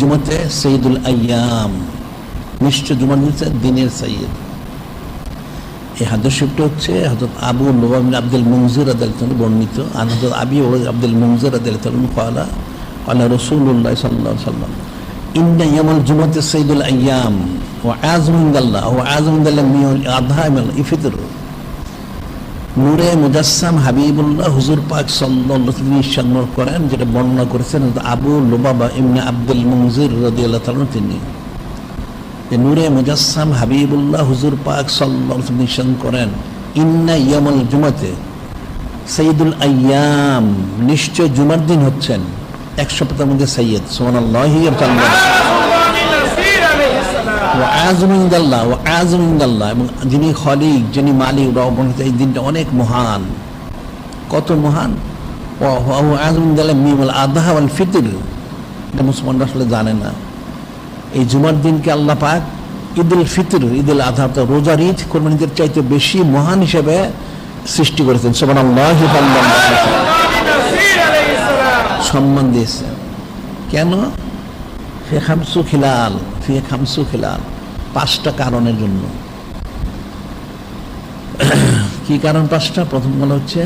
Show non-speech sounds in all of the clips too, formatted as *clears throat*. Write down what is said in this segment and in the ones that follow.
জুমাতে সঈদুল আয়াম। নিশ্চয় জুমার দিন হচ্ছে দিনের সৈয়দ এই হাদশিবটা হচ্ছে হজরত আবু আব্দুল মঞ্জুর আদাল বর্ণিত, আর হজরত আবি আব্দুল মঞ্জুর আদাল কলা কলা রসুল্লাহ সাল্লাহ সাল্লাম ইন্না ইয়ামাল জুমাতে সঈদুল আয়াম ও আজমিন্দাল্লাহ ও আজমিন্দাল্লাহ মিয়ল আধা ইফিতর নূরে মুজাসসাম হাবিবুল্লাহ হুজুর পাক সাল্লাল্লাহু তিনি করেন, যেটা বর্ণনা করেছেন আবু লুবাবা ইবনে আব্দুল মুনজির রাদিয়াল্লাহু তাআলা তিনি। যে নূরে মুজাসসাম হাবিবুল্লাহ হুজুর পাক আলাইহি করেন। ইন্না ইয়ামুল জুমাতে সাইয়্যিদুল আইয়াম নিশ্চয় জুমার দিন হচ্ছেন। এক সপ্তাহের মধ্যে সৈয়দ ওয়া ও ও এবং যিনি খলিক, যিনি মালিক এই দিনটা অনেক মহান। কত মহান? ও ফিতর। মুসলমানরা আসলে জানে না। এই জুমার দিনকে আল্লাহ পাক ঈদ উল ফিতর ঈদ উল আধা রোজার ঈদ কোরবানিদের চাইতে বেশি মহান হিসেবে সৃষ্টি করেছেন। আল্লাহ সম্মান দিয়েছেন। কেন? ফে খিলাল ফে খিলাল, পাঁচটা কারণের জন্য। *clears throat* কি কারণ পাঁচটা? প্রথম বলা হচ্ছে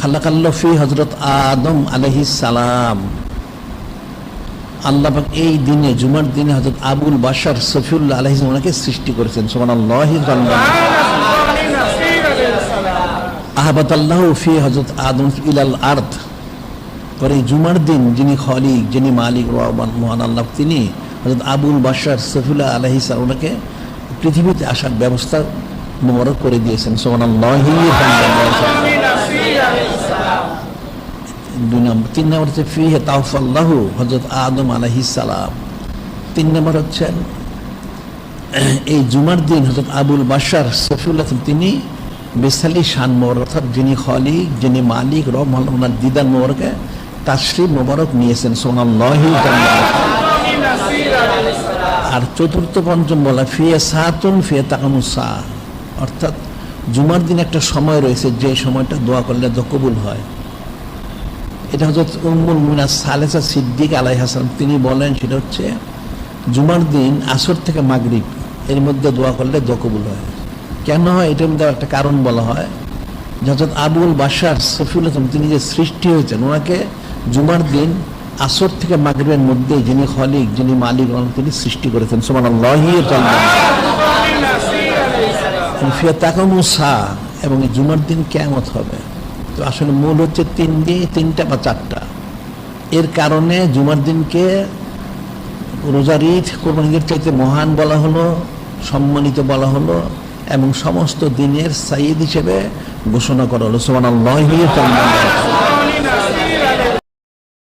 খাল্লাকাল্লা ফি হজরত আদম আলহি সালাম। আল্লাহ এই দিনে, জুমার দিনে হজরত আবুল বাসার সফিউল্লাহ আলহি ওনাকে সৃষ্টি করেছেন। সোমান আল্লাহ আহবাত আল্লাহ ফি হজরত আদম ইলাল আর্থ করে জুমার দিন যিনি খলিক, যিনি মালিক মহান আল্লাহ, তিনি হজরত আবুল বাসার সফিউল্লাহ আলহি ওনাকে পৃথিবীতে আসার ব্যবস্থা মোবারক করে দিয়েছেন। দুই নম্বর, তিন নম্বর হচ্ছে ফি হে তাহফাল্লাহু হজরত আদম তিন নম্বর হচ্ছেন এই জুমার দিন হজরত আবুল বাসার সফিউল্লাহ তিনি বেসালি শান অর্থাৎ যিনি খলিক, যিনি মালিক রব ওনার দিদার মোবারকে তাসরিফ মোবারক নিয়েছেন সোনাল্লাহি আর চতুর্থ পঞ্চম বলা, ফিয়ে সাতুন ফিয়ে তাকামুসা অর্থাৎ জুমার দিন একটা সময় রয়েছে, যে সময়টা দোয়া করলে তো কবুল হয়। এটা হজরত উম্মুল মুনা সালেসা সিদ্দিক আলাই হাসান তিনি বলেন সেটা হচ্ছে, জুমার দিন আসর থেকে মাগরিব, এর মধ্যে দোয়া করলে দোয়া কবুল হয়। কেন হয়? এটার মধ্যে একটা কারণ বলা হয়। হজরত আবুল বাসার সফিউল তিনি যে সৃষ্টি হয়েছেন, ওনাকে জুমার দিন আসর থেকে মাগরিবের মধ্যে যিনি খলিক, যিনি মালিক তিনি সৃষ্টি করেছেন। সোমান মুসা, এবং জুমার দিন কেমত হবে। তো আসলে মূল হচ্ছে তিন দিন, তিনটা বা চারটা। এর কারণে জুমার দিনকে রোজার ঈদ কোরবানিদের চাইতে মহান বলা হলো, সম্মানিত বলা হলো, এবং সমস্ত দিনের সাইদ হিসেবে ঘোষণা করা হলো। সোমান আল্লাহ